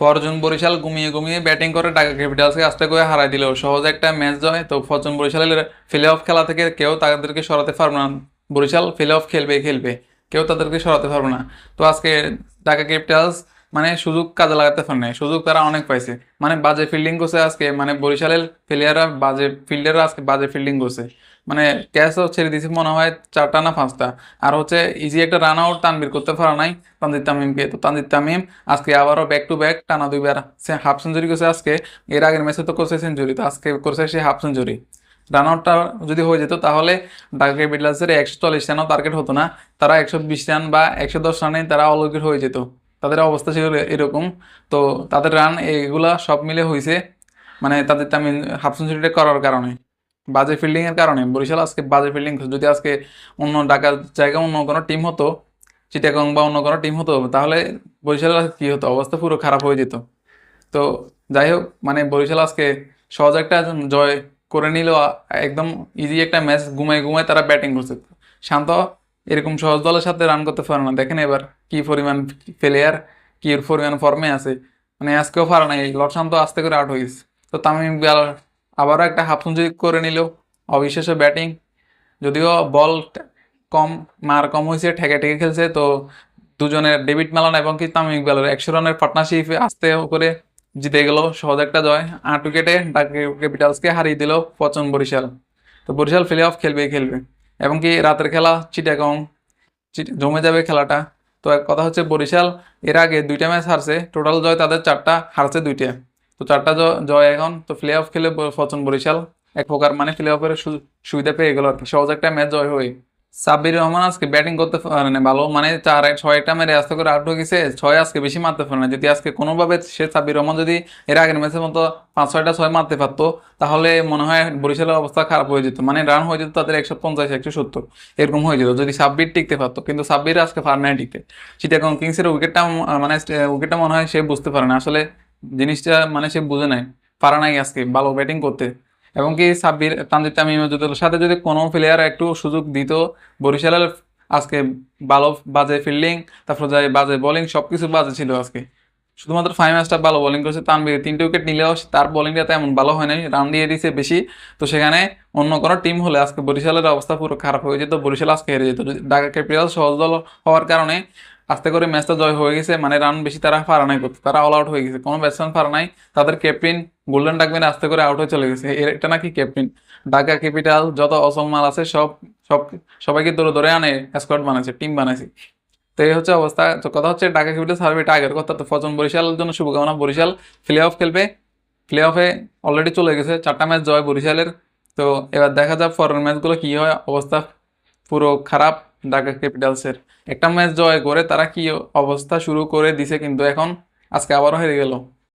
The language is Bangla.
ফরচুন বরিশাল ঘুমিয়ে ঘুমিয়ে ব্যাটিং করে ঢাকা ক্যাপিটালসকে আস্তে করে হারাই দিলেও সহজে একটা ম্যাচ জয়। তো ফরচুন বরিশালের প্লে অফ খেলা থেকে কেউ তাদেরকে সরাতে পারবে না। বরিশাল প্লে অফ খেলবে খেলবে। কেউ তাদেরকে সরাতে পারবে না। তো আজকে ঢাকা ক্যাপিটালস মানে সুযোগ কাজে লাগাতে পারে নাই। সুযোগ তারা অনেক পাইছে। মানে বাজে ফিল্ডিং করছে আজকে। মানে বরিশালের প্লেয়াররা বাজে ফিল্ডাররা আজকে বাজে ফিল্ডিং করছে। মানে ক্যাচও ছেড়ে দিয়েছে, মনে হয় চারটা না পাঁচটা। আর হচ্ছে ইজি একটা রান আউট তানবির করতে পারা নাই, তানজিদ তামিমকে তো তানজিদ তামিম আজকে আবারও ব্যাক টু ব্যাক টানা দুইবার। সে হাফ সেঞ্চুরি করছে আজকে, এর আগের ম্যাচে তো করছে সেঞ্চুরি তো আজকে করছে সে হাফ সেঞ্চুরি রান আউটটা যদি হয়ে যেত তাহলে ঢাকা ক্যাপিটালসের একশো চল্লিশ রানও টার্গেট হতো না, তারা একশো বিশ রান বা একশো দশ রানে তারা অল উইকেট হয়ে যেত। তাদের অবস্থা ছিল এরকম। তো তাদের রান এগুলা সব মিলে হয়েছে মানে তাদের তামিম হাফ সেঞ্চুরিটা করার কারণে। বাজে ফিল্ডিং এর কারণে। বরিশাল আজকে বাজে ফিল্ডিং যদি আজকে অন্য ঢাকার জায়গায় অন্য কোনো টিম হতো, চিটাগং বা অন্য কোনো টিম হতো, তাহলে বরিশালের কি হতো? অবস্থা পুরো খারাপ হয়ে যেত। তো যাই হোক মানে বরিশাল আজকে সহজ একটা জয় করে নিল। একদম ইজি একটা ম্যাচ ঘুমায় ঘুমায় তারা ব্যাটিং করছে। শান্ত, এরকম সহজ দলের সাথে রান করতে পারে না। দেখেন এবার কি পরিমাণ প্লেয়ার কি পরিমাণ ফর্মে আছে। মানে আজকেও পারে নাই। লট শান্ত আস্তে করে আউট হয়ে গেছে। তো তামিম আবারও একটা হাফ সেঞ্চুরি করে নিল, অবিশ্বাস্য ব্যাটিং যদিও বল কম, মার কম হয়েছে, ঠেকে ঠেকে খেলছে, তো দুজনের ডেভিড মেলান এবং কি তামিম ইকবালের একশো রানের পার্টনারশিপ আস্তে করে জিতে গেল, সহজ একটা জয়। আট উইকেটে ঢাকা ক্যাপিটালসকে হারিয়ে দিল পচন বরিশাল। তো বরিশাল প্লে অফ খেলবে খেলবে। এবং কি রাতের খেলা, চিটাগং। চিট- জমে যাবে খেলাটা। তো এক কথা হচ্ছে, বরিশাল এর আগে দুইটা ম্যাচ হারছে টোটাল জয় তাদের চারটা, হারছে দুইটা। তো চারটা জয় এখন। তো প্লে অফ খেলে ফচন বরিশাল, এক প্রকার মানে প্লে অফের সুবিধা পেয়ে গেল। আর কি সহজ একটা ম্যাচ জয় হয়ে সাব্বির রহমান আজকে ব্যাটিং করতে পারে না ভালো মানে চার ছয়টা মেরে আস্তে করে আউট হয়ে গেছে। ছয় আজকে বেশি মারতে পারে না। যদি আজকে কোনোভাবে সে সাব্বির রহমান যদি এর আগের ম্যাচের মতো পাঁচ ছয়টা ছয় মারতে পারতো, তাহলে মনে হয় বরিশালের অবস্থা খারাপ হয়ে যেত। মানে রান হয়ে যেত তাদের একশো পঞ্চাশ, একশো সত্তর, এরকম হয়ে যেত। যদি সাব্বির টিকতে পারতো, কিন্তু সাব্বির আজকে পার নাই টিকতে। চিটাগং কিংসের উইকেটটা মানে উইকেটটা মনে হয় সে বুঝতে পারে না। আসলে জিনিসটা মানে সে বুঝে নাই, পারা নাই আজকে, ভালো ব্যাটিং করতে। এবং কি সাব্বির তানজিদ তামিম সাথে যদি কোনো প্লেয়ার একটু সুযোগ দিত, বরিশালের আজকে ভালো বাজে ফিল্ডিং তারপর যায় বাজে বোলিং সব কিছু বাজে ছিল আজকে। শুধুমাত্র ফাইভ ম্যাচটা ভালো বোলিং করেছে তানবির। তিনটে উইকেট নিলেও তার বোলিংটা তেমন ভালো হয় নাই রান দিয়ে দিয়েছে বেশি। তো সেখানে অন্য কোনো টিম হলে আজকে বরিশালের অবস্থা পুরো খারাপ হয়ে যেত, বরিশাল আজকে হেরে যেত। ঢাকা ক্যাপিটাল সহজ দল হওয়ার কারণে আস্তে করে ম্যাচটা জয় হয়ে গেছে মানে রান বেশি তারা পারা নাই করতে, তারা অল আউট হয়ে গেছে। কোনো ব্যাটসম্যান পারা নাই, তাদের ক্যাপ্টেন গোল্ডেন ডাকবেন আস্তে করে আউট হয়ে চলে গেছে। এটা নাকি ক্যাপ্টেন ঢাকা ক্যাপিটাল যত অসম মাল আছে, সব সব সবাইকে ধরে ধরে আনে স্কোয়াড বানাইছে টিম বানাইছে। তো এই হচ্ছে অবস্থা। তো কথা হচ্ছে ঢাকা ক্যাপিটাল সার্ভেটা আগের কথা তো ফজন বরিশালের জন্য শুভকামনা। বরিশাল প্লে অফ খেলবে। প্লে অফে অলরেডি চলে গেছে, চারটা ম্যাচ জয় বরিশালের। তো এবার দেখা যাক পরের ম্যাচগুলো কী হয়, অবস্থা পুরো খারাপ। ঢাকা ক্যাপিটালসের। একটা ম্যাচ জয় করে তারা কি অবস্থা শুরু করে দিছে কিন্তু এখন আজকে আবারও হেরে গেল।